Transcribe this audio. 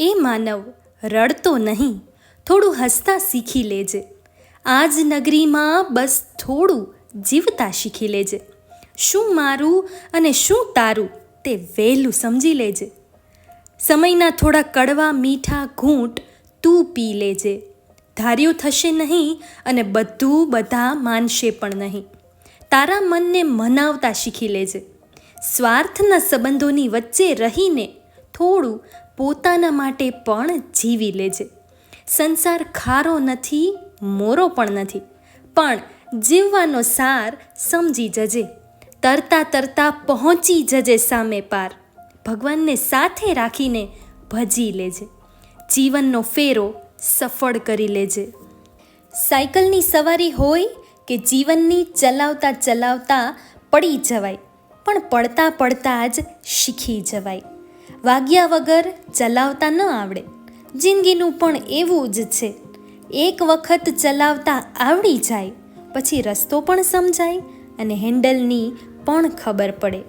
એ માનવ રડતો નહીં, થોડું હસતા શીખી લેજે. આજ નગરીમાં બસ થોડું જીવતા શીખી લેજે. શું મારું અને શું તારું તે વહેલું સમજી લેજે. સમયના થોડા કડવા મીઠા ઘૂંટ તું પી લેજે. ધાર્યું થશે નહીં અને બધું બધા માનશે પણ નહીં. તારા મનને મનાવતા શીખી લેજે. સ્વાર્થના સંબંધોની વચ્ચે રહીને થોડું પોતાના માટે પણ જીવી લેજે. સંસાર ખારો નથી, મોરો પણ નથી. પણ જીવવાનો સાર સમજી જજે. તરતા તરતા પહોંચી જજે સામે પાર. ભગવાનને સાથે રાખીને ભજી લેજે. જીવનનો ફેરો સફળ કરી લેજે. સાયકલની સવારી હોય કે જીવનની ચલાવતા ચલાવતા પડી જવાય, પણ પડતા પડતા જ શીખી જવાય. વાગ્યા વગર ચલાવતા ન આવડે. જિંદગીનું પણ એવું જ છે. એક વખત ચલાવતા આવડી જાય, પછી રસ્તો પણ સમજાય અને હેન્ડલની પણ ખબર પડે.